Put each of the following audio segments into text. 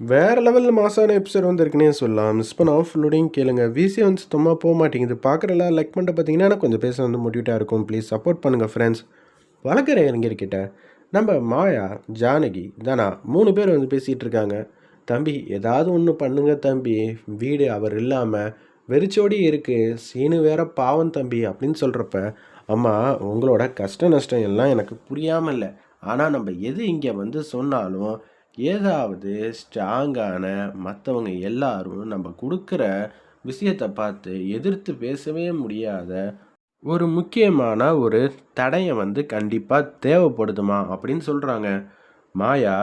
வேறு லெவலில் மாசான எபிசோட் வந்துருக்குன்னே சொல்லலாம். மிஸ் பண்ண ஆஃப் லோடிங் கேளுங்க. விசி வந்து சுத்தமாக போக மாட்டேங்குது. பார்க்குறல லைக் பண்ணிட்டு பார்த்தீங்கன்னா எனக்கு கொஞ்சம் பேச வந்து மோட்டிவேட்டாக இருக்கும். ப்ளீஸ் சப்போர்ட் பண்ணுங்கள் ஃப்ரெண்ட்ஸ் வழக்கற இளைஞர்கிட்ட நம்ம மாயா ஜானகி தானா மூணு பேர் வந்து பேசிகிட்டு இருக்காங்க. தம்பி ஏதாவது ஒன்று பண்ணுங்க தம்பி. வீடு அவர் இல்லாமல் வெறிச்சோடி இருக்குது சீனு வேற பாவம் தம்பி அப்படின்னு சொல்கிறப்ப அம்மா உங்களோட கஷ்ட நஷ்டம் எல்லாம் எனக்கு புரியாமல் இல்லை ஆனால் நம்ம எது இங்கே வந்து சொன்னாலும் ஏதாவது ஸ்ட்ராங்கான மற்றவங்க எல்லாரும் நம்ம கொடுக்குற விஷயத்தை பார்த்து எதிர்த்து பேசவே முடியாத ஒரு முக்கியமான ஒரு தடையை வந்து கண்டிப்பாக தேவைப்படுதுமா அப்படின்னு சொல்கிறாங்க மாயா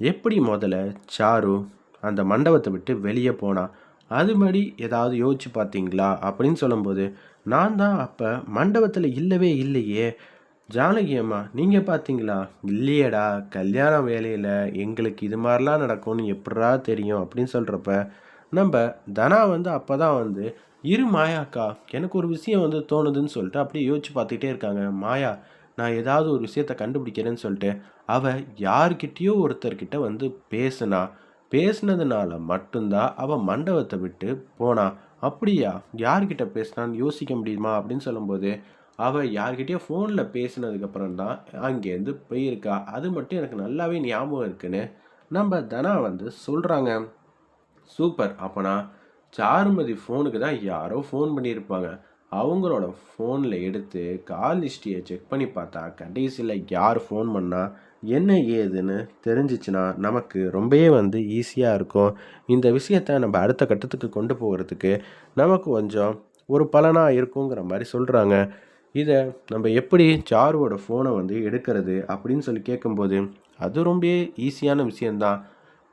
எப்படி முதல்ல சாரு அந்த மண்டபத்தை விட்டு வெளியே போனா? அதுபடி ஏதாவது யோசிச்சு பார்த்தீங்களா? அப்படின்னு சொல்லும்போது நான் தான் அப்போ மண்டபத்தில் இல்லவே இல்லையே. ஜானகி அம்மா நீங்கள் பார்த்தீங்களா இல்லையேடா கல்யாண வேலையில் எங்களுக்கு இது மாதிரிலாம் நடக்கும்னு எப்படா தெரியும் அப்படின்னு சொல்கிறப்ப நம்ம தனா வந்து அப்போ தான் வந்து இரு மாயாக்கா எனக்கு ஒரு விஷயம் வந்து தோணுதுன்னு சொல்லிட்டு அப்படியே யோசிச்சு பார்த்துக்கிட்டே இருக்காங்க. மாயா நான் ஏதாவது ஒரு விஷயத்தை கண்டுபிடிக்கிறேன்னு சொல்லிட்டு அவள் யார்கிட்டயோ ஒருத்தர்கிட்ட வந்து பேசுனா பேசுனதுனால மட்டும்தான் அவள் மண்டபத்தை விட்டு போனா அப்படியா? யார்கிட்ட பேசினான்னு யோசிக்க முடியுமா? அப்படின்னு சொல்லும்போது அவள் யார்கிட்டயோ ஃபோனில் பேசினதுக்கப்புறம் தான் அங்கேருந்து போயிருக்கா. அது மட்டும் எனக்கு நல்லாவே ஞாபகம் இருக்குன்னு நம்ம தனா வந்து சொல்கிறாங்க சூப்பர் அப்போனா சாருமதி ஃபோனுக்கு தான் யாரோ ஃபோன் பண்ணியிருப்பாங்க. அவங்களோட ஃபோனில் எடுத்து கால் ஹிஸ்ட்ரியை செக் பண்ணி பார்த்தா கடைசியில் யார் ஃபோன் பண்ணால் என்ன ஏதுன்னு தெரிஞ்சிச்சுன்னா நமக்கு ரொம்பவே வந்து ஈஸியாக இருக்கும். இந்த விஷயத்த நம்ம அடுத்த கட்டத்துக்கு கொண்டு போகிறதுக்கு நமக்கு கொஞ்சம் ஒரு பலனாக இருக்குங்கிற மாதிரி சொல்கிறாங்க இதை நம்ம எப்படி சாருவோட ஃபோனை வந்து எடுக்கிறது அப்படின்னு சொல்லி கேட்கும்போது அது ரொம்ப ஈஸியான விஷயந்தான்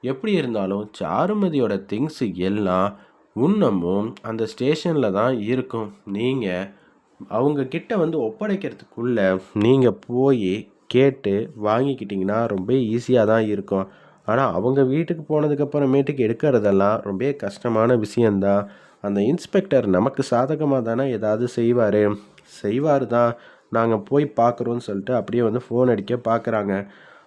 எப்படி இருந்தாலும் சாருமதியோட திங்ஸு எல்லாம் இன்னமும் அந்த ஸ்டேஷனில் தான் இருக்கும். நீங்கள் அவங்கக்கிட்ட வந்து ஒப்படைக்கிறதுக்குள்ளே நீங்கள் போய் கேட்டு வாங்கிக்கிட்டிங்கன்னா ரொம்ப ஈஸியாக தான் இருக்கும். ஆனால் அவங்க வீட்டுக்கு போனதுக்கப்புறமேட்டுக்கு எடுக்கிறதெல்லாம் ரொம்ப கஷ்டமான விஷயந்தான் அந்த இன்ஸ்பெக்டர் நமக்கு சாதகமாக தானே ஏதாவது செய்வார்? செய்வார் தான் நாங்கள் போய் பார்க்குறோன்னு சொல்லிட்டு அப்படியே வந்து ஃபோன் அடிக்க பார்க்குறாங்க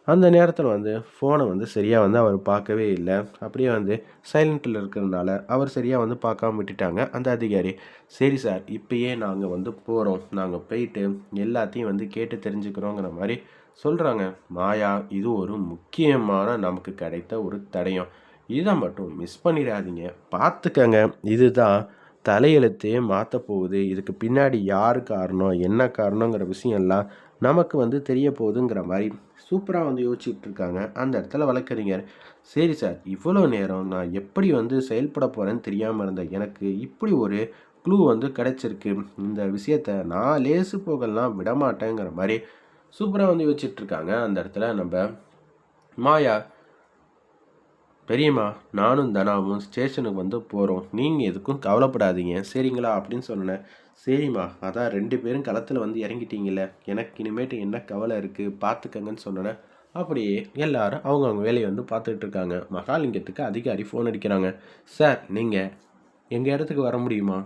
அந்த நேரத்தில் வந்து ஃபோனை வந்து சரியாக வந்து அவர் பார்க்கவே இல்லை. அப்படியே வந்து சைலண்ட்டில் இருக்கிறதுனால அவர் சரியாக வந்து பார்க்காம விட்டுட்டாங்க. அந்த அதிகாரி சரி சார் இப்பயே நாங்கள் வந்து போகிறோம் நாங்கள் போயிட்டு எல்லாத்தையும் வந்து கேட்டு தெரிஞ்சுக்கிறோங்கிற மாதிரி சொல்கிறாங்க மாயா இது ஒரு முக்கியமான நமக்கு கிடைத்த ஒரு தடயம். இதை மட்டும் மிஸ் பண்ணிடாதீங்க. பார்த்துக்கங்க இதுதான் தலையெழுத்தையே மாற்ற போகுது. இதுக்கு பின்னாடி யார் காரணம்? என்ன காரணங்கிற விஷயம்லாம் நமக்கு வந்து தெரிய போகுதுங்கிற மாதிரி சூப்பராக வந்து யோசிச்சுட்டு இருக்காங்க. அந்த இடத்துல வழக்கறிஞர் சரி சார் இவ்வளோ நேரம் நான் எப்படி வந்து செயல்பட போகிறேன்னு தெரியாமல் இருந்தேன் எனக்கு இப்படி ஒரு க்ளூ வந்து கிடச்சிருக்கு. இந்த விஷயத்த நான் லேசு போகலாம் விடமாட்டேங்கிற மாதிரி சூப்பராக வந்து யோசிச்சுட்ருக்காங்க அந்த இடத்துல நம்ம மாயா பெரியம்மா நானும் தனாவும் ஸ்டேஷனுக்கு வந்து போகிறோம் நீங்கள் எதுக்கும் கவலைப்படாதீங்க. சரிங்களா? அப்படின்னு சொன்னேன். சரிம்மா அதான் ரெண்டு பேரும் களத்தில் வந்து இறங்கிட்டீங்கல்ல. எனக்கு இனிமேட்டு என்ன கவலை இருக்குது பார்த்துக்கங்கன்னு சொன்னேன். அப்படியே எல்லாரும் அவங்கவுங்க வேலையை வந்து பார்த்துட்டு இருக்காங்க. மகாலிங்கத்துக்கு அதிகாரி ஃபோன் அடிக்கிறாங்க. சார் நீங்கள் எங்கள் இடத்துக்கு வர முடியுமா?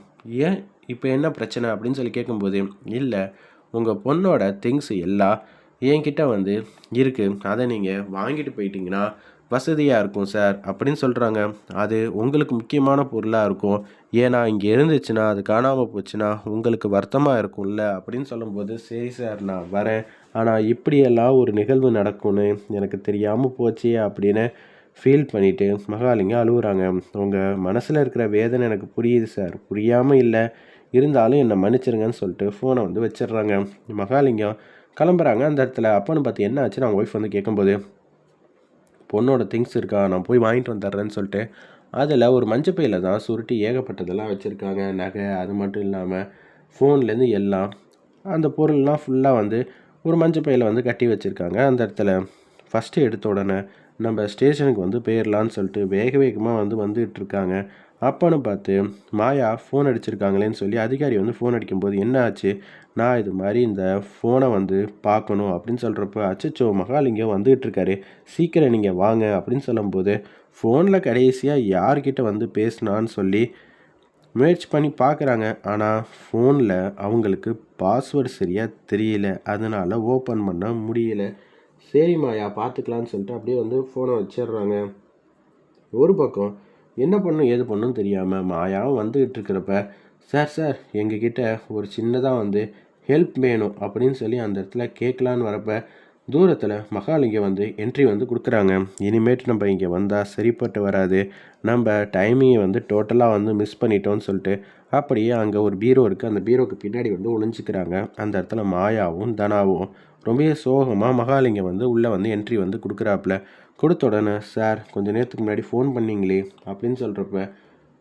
ஏன் இப்போ என்ன பிரச்சனை? அப்படின்னு சொல்லி கேட்கும்போது இல்லை உங்கள் பொண்ணோட திங்ஸ் எல்லாம் என்கிட்ட வந்து இருக்குது அதை நீங்கள் வாங்கிட்டு போயிட்டீங்கன்னா வசதியாக இருக்கும் சார். அப்படின்னு சொல்கிறாங்க அது உங்களுக்கு முக்கியமான பொருளாக இருக்கும். ஏன்னா இங்கே இருந்துச்சுன்னா அது காணாமல் போச்சுன்னா உங்களுக்கு வருத்தமாக இருக்கும்ல? அப்படின்னு சொல்லும்போது சரி சார் நான் வரேன். ஆனால் இப்படியெல்லாம் ஒரு நிகழ்வு நடக்கும்னு எனக்கு தெரியாமல் போச்சே அப்படின்னு ஃபீல் பண்ணிவிட்டு மகாலிங்கம் அழுகுறாங்க உங்கள் மனசில் இருக்கிற வேதனை எனக்கு புரியுது சார். புரியாமல் இல்லை. இருந்தாலும் என்னை மன்னிச்சிருங்கன்னு சொல்லிட்டு ஃபோனை வந்து வச்சிடுறாங்க. மகாலிங்கம் கிளம்புறாங்க. அந்த இடத்துல அப்போன்னு பார்த்து என்ன ஆச்சுன்னு? அவங்க ஒய்ஃப் வந்து கேட்கும்போது பொண்ணோட திங்ஸ் இருக்கா நான் போய் வாங்கிட்டு வந்துடுறேன்னு சொல்லிட்டு அதில் ஒரு மஞ்சப்பையில் தான் சுருட்டி ஏகப்பட்டதெல்லாம் வச்சுருக்காங்க நகை அது மட்டும் இல்லாமல் ஃபோன்லேருந்து எல்லாம். அந்த பொருள்லாம் ஃபுல்லாக வந்து ஒரு மஞ்சப்பையில் வந்து கட்டி வச்சுருக்காங்க. அந்த இடத்துல ஃபஸ்ட்டு எடுத்த உடனே நம்ம ஸ்டேஷனுக்கு வந்து போயிடலான்னு சொல்லிட்டு வேக வேகமாக வந்து வந்துகிட்டு இருக்காங்க. அப்போன்னு பார்த்து மாயா ஃபோன் அடிச்சிருக்காங்களேன்னு சொல்லி அதிகாரி வந்து ஃபோன் அடிக்கும்போது என்ன ஆச்சு? நான் இது மாதிரி இந்த ஃபோனை வந்து பார்க்கணும் அப்படின்னு சொல்கிறப்ப அச்சச்சோ மகாலிங்கம் வந்துகிட்டு இருக்காரு. சீக்கிரம் நீங்கள் வாங்க அப்படின்னு சொல்லும்போது ஃபோனில் கடைசியாக யார்கிட்ட வந்து பேசினான்னு சொல்லி முயற்சி பண்ணி பார்க்குறாங்க. ஆனால் ஃபோனில் அவங்களுக்கு பாஸ்வேர்டு சரியாக தெரியல. அதனால் ஓப்பன் பண்ண முடியல. சரி மாயா பார்த்துக்கலான்னு சொல்லிட்டு அப்படியே வந்து ஃபோனை வச்சிடுறாங்க. ஒரு பக்கம் என்ன பண்ணும் ஏது பண்ணும் தெரியாமல் மாயாவும் வந்துக்கிட்டு இருக்கிறப்ப சார் சார் எங்ககிட்ட ஒரு சின்னதாக வந்து ஹெல்ப் வேணும் அப்படின்னு சொல்லி அந்த இடத்துல கேட்கலான்னு வரப்ப தூரத்தில் மகாலிங்கம் வந்து என்ட்ரி வந்து கொடுக்குறாங்க. இனிமேட்டு நம்ம இங்கே வந்தால் சரிப்பட்டு வராது. நம்ம டைமிங்கை வந்து டோட்டலாக வந்து மிஸ் பண்ணிட்டோம்னு சொல்லிட்டு அப்படியே அங்கே ஒரு பீரோ இருக்குது அந்த பீரோக்கு பின்னாடி வந்து ஒளிஞ்சிக்கிறாங்க. அந்த இடத்துல மாயாவும் தனாவும் ரொம்பவே சோகமாக மகாலிங்கம் வந்து உள்ளே வந்து என்ட்ரி வந்து கொடுக்குறாப்புல. கொடுத்த உடனே சார் கொஞ்சம் நேரத்துக்கு முன்னாடி ஃபோன் பண்ணீங்களே அப்படின்னு சொல்கிறப்ப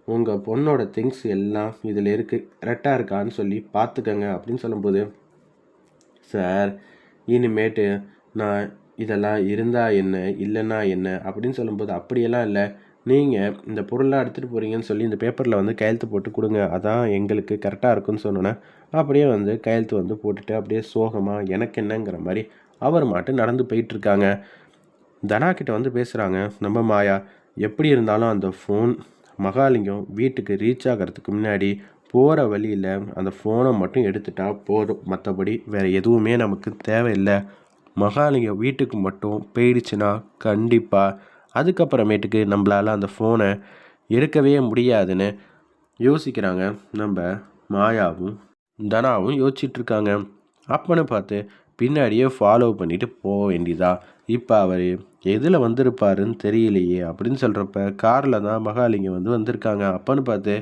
உங்கள் பொண்ணோட திங்ஸ் எல்லாம் இதில் இருக்குது கரெக்டாக இருக்கான்னு சொல்லி பார்த்துக்கங்க அப்படின்னு சொல்லும்போது சார் இனிமேட்டு நான் இதெல்லாம் இருந்தால் என்ன இல்லைன்னா என்ன அப்படின்னு சொல்லும்போது அப்படியெல்லாம் இல்லை. நீங்கள் இந்த பொருளாக எடுத்துகிட்டு போகிறீங்கன்னு சொல்லி இந்த பேப்பரில் வந்து கையெழுத்து போட்டு கொடுங்க. அதான் எங்களுக்கு கரெக்டாக இருக்குன்னு சொன்னோன்னே அப்படியே வந்து கையெழுத்து வந்து போட்டுட்டு அப்படியே சோகமாக எனக்கு என்னங்கிற மாதிரி அவர் மாட்டு நடந்து போயிட்டுருக்காங்க தனா கிட்ட வந்து பேசுகிறாங்க நம்ம மாயா எப்படி இருந்தாலும் அந்த ஃபோன் மகாலிங்கம் வீட்டுக்கு ரீச் ஆகிறதுக்கு முன்னாடி போகிற வழியில் அந்த ஃபோனை மட்டும் எடுத்துட்டா போதும். மற்றபடி வேறு எதுவுமே நமக்கு தேவையில்லை. மகாலிங்கம் வீட்டுக்கு மட்டும் போயிடுச்சுன்னா கண்டிப்பாக அதுக்கப்புறமேட்டுக்கு நம்மளால் அந்த ஃபோனை எடுக்கவே முடியாதுன்னு யோசிக்கிறாங்க. நம்ம மாயாவும் தனாவும் யோசிச்சுட்ருக்காங்க அப்போன்னு அப்பன்னு பார்த்து பின்னாடியே ஃபாலோ பண்ணிட்டு போக வேண்டியதா? இப்போ அவர் எதில் வந்திருப்பாருன்னு தெரியலையே அப்படின்னு சொல்கிறப்ப காரில் தான் மகாலிங்கம் வந்து வந்திருக்காங்க. அப்பன்னு பார்த்து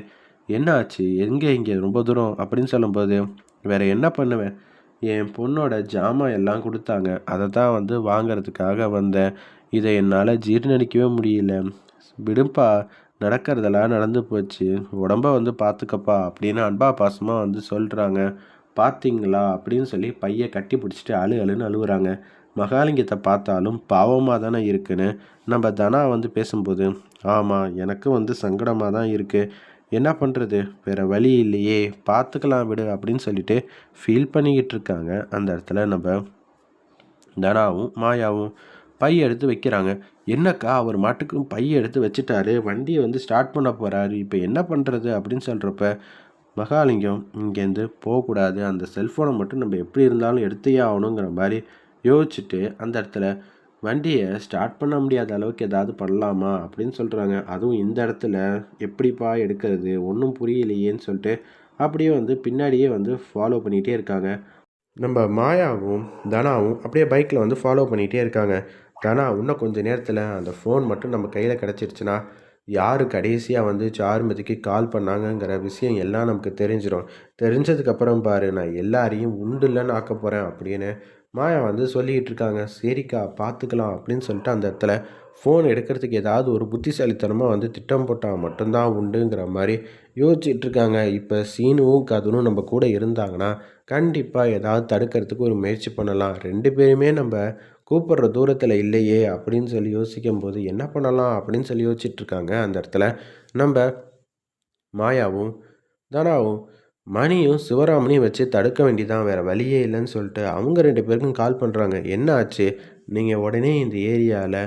என்ன ஆச்சு எங்கே இங்கே? ரொம்ப தூரம்? அப்படின்னு சொல்லும்போது வேறு என்ன பண்ணுவேன்? என் பொண்ணோட ஜாமான் எல்லாம் கொடுத்தாங்க. அதை தான் வந்து வாங்கிறதுக்காக வந்தேன். இதை என்னால் ஜீர்ணடிக்கவே முடியல. விடுப்பா நடக்கிறதெல்லாம் நடந்து போச்சு. உடம்ப வந்து பார்த்துக்கப்பா அப்படின்னு அன்பா பாசமாக வந்து சொல்கிறாங்க பார்த்தீங்களா அப்படின்னு சொல்லி பையை கட்டி பிடிச்சிட்டு அழு அழுன்னு அழுகுறாங்க மகாலிங்கத்தை பார்த்தாலும் பாவமாக தானே இருக்குன்னு நம்ம தனா வந்து பேசும்போது ஆமாம் எனக்கும் வந்து சங்கடமாக தான் இருக்குது என்ன பண்ணுறது வேறு வழி இல்லையே. பார்த்துக்கலாம் விடு அப்படின்னு சொல்லிட்டு ஃபீல் பண்ணிக்கிட்டு இருக்காங்க. அந்த இடத்துல நம்ம தனாவும் மாயாவும் பை எடுத்து வைக்கிறாங்க. என்னக்கா அவர் மாட்டுக்கும் பை எடுத்து வச்சுட்டாரு. வண்டியை வந்து ஸ்டார்ட் பண்ண போகிறாரு இப்போ என்ன பண்ணுறது அப்படின்னு சொல்கிறப்ப மகாலிங்கம் இங்கேருந்து போகக்கூடாது. அந்த செல்ஃபோனை மட்டும் நம்ம எப்படி இருந்தாலும் எடுத்தே ஆகணுங்கிற மாதிரி யோசிச்சுட்டு அந்த இடத்துல வண்டியை ஸ்டார்ட் பண்ண முடியாத அளவுக்கு ஏதாவது பண்ணலாமா அப்படின்னு சொல்கிறாங்க அதுவும் இந்த இடத்துல எப்படிப்பா எடுக்கிறது? ஒன்றும் புரியலையேன்னு சொல்லிட்டு அப்படியே வந்து பின்னாடியே வந்து ஃபாலோ பண்ணிகிட்டே இருக்காங்க. நம்ம மாயாவும் தனாவும் அப்படியே பைக்கில் வந்து ஃபாலோ பண்ணிகிட்டே இருக்காங்க. தனா இன்னும் கொஞ்சம் நேரத்தில் அந்த ஃபோன் மட்டும் நம்ம கையில் கிடச்சிருச்சுன்னா யார் கடைசியாக வந்து சாருமதிக்கு கால் பண்ணாங்கங்கிற விஷயம் எல்லாம் நமக்கு தெரிஞ்சிடும் தெரிஞ்சதுக்கப்புறம் பாரு நான் எல்லாரையும் உண்டு இல்லைன்னு ஆக்க போகிறேன் அப்படின்னு மாயா வந்து சொல்லிக்கிட்டு இருக்காங்க. சரிக்கா பார்த்துக்கலாம் அப்படின்னு சொல்லிட்டு அந்த இடத்துல ஃபோன் எடுக்கிறதுக்கு ஏதாவது ஒரு புத்திசாலித்தனமாக வந்து திட்டம் போட்டால் மட்டும்தான் உண்டுங்கிற மாதிரி யோசிச்சுட்டு இருக்காங்க. இப்போ சீனுவும் கதனும் நம்ம கூட இருந்தாங்கன்னா கண்டிப்பாக ஏதாவது தடுக்கிறதுக்கு ஒரு முயற்சி பண்ணலாம். ரெண்டு பேருமே நம்ம கூப்பிட்ற தூரத்தில் இல்லையே அப்படின்னு சொல்லி யோசிக்கும் போது என்ன பண்ணலாம் அப்படின்னு சொல்லி யோசிச்சுட்ருக்காங்க அந்த இடத்துல. நம்ம மாயாவும் தனாவும் மணியும் சிவராமனையும் வச்சு தடுக்க வேண்டியதான் வேறு வழியே இல்லைன்னு சொல்லிட்டு அவங்க ரெண்டு பேருக்கும் கால் பண்ணுறாங்க என்ன ஆச்சு? நீங்கள் உடனே இந்த ஏரியாவில்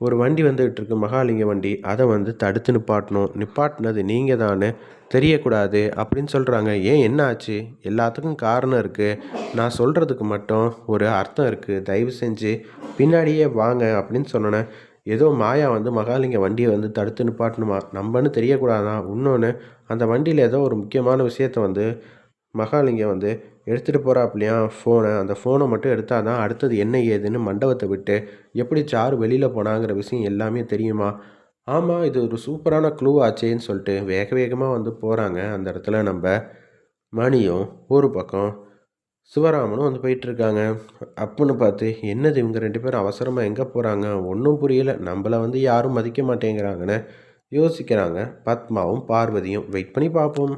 ஒரு வண்டி வந்துகிட்டு இருக்கு மகாலிங்க வண்டி. அதை வந்து தடுத்து நிப்பாட்டணும். நிப்பாட்டினது நீங்கள் தானே தெரியக்கூடாது. அப்படின்னு சொல்கிறாங்க ஏன் என்ன ஆச்சு எல்லாத்துக்கும் காரணம் இருக்குது நான் சொல்கிறதுக்கு மட்டும் ஒரு அர்த்தம் இருக்குது தயவு செஞ்சு பின்னாடியே வாங்க அப்படின்னு சொன்னோன்னே ஏதோ மாயா வந்து மகாலிங்க வண்டியை வந்து தடுத்து நிப்பாட்டணுமா? நம்மன்னு தெரியக்கூடாதான். இன்னொன்று அந்த வண்டியில் ஏதோ ஒரு முக்கியமான விஷயத்த வந்து மகாலிங்கம் வந்து எடுத்துகிட்டு போகிறாப்புலையா ஃபோனை அந்த ஃபோனை மட்டும் எடுத்தால் தான் அடுத்தது என்ன ஏதுன்னு மண்டபத்தை விட்டு எப்படி சாரு வெளியில் போனாங்கிற விஷயம் எல்லாமே தெரியுமா? ஆமாம் இது ஒரு சூப்பரான க்ளூ ஆச்சேன்னு சொல்லிட்டு வேக வேகமாக வந்து போகிறாங்க அந்த இடத்துல நம்ம மணியும் ஒரு பக்கம் சிவராமனும் வந்து போயிட்டுருக்காங்க. அப்புன்னு பார்த்து என்னது இவங்க ரெண்டு பேரும் அவசரமாக எங்கே போகிறாங்க ஒன்றும் புரியலை. நம்மளை வந்து யாரும் மதிக்க மாட்டேங்கிறாங்கன்னு யோசிக்கிறாங்க பத்மாவும் பார்வதியும். வெயிட் பண்ணி பார்ப்போம்.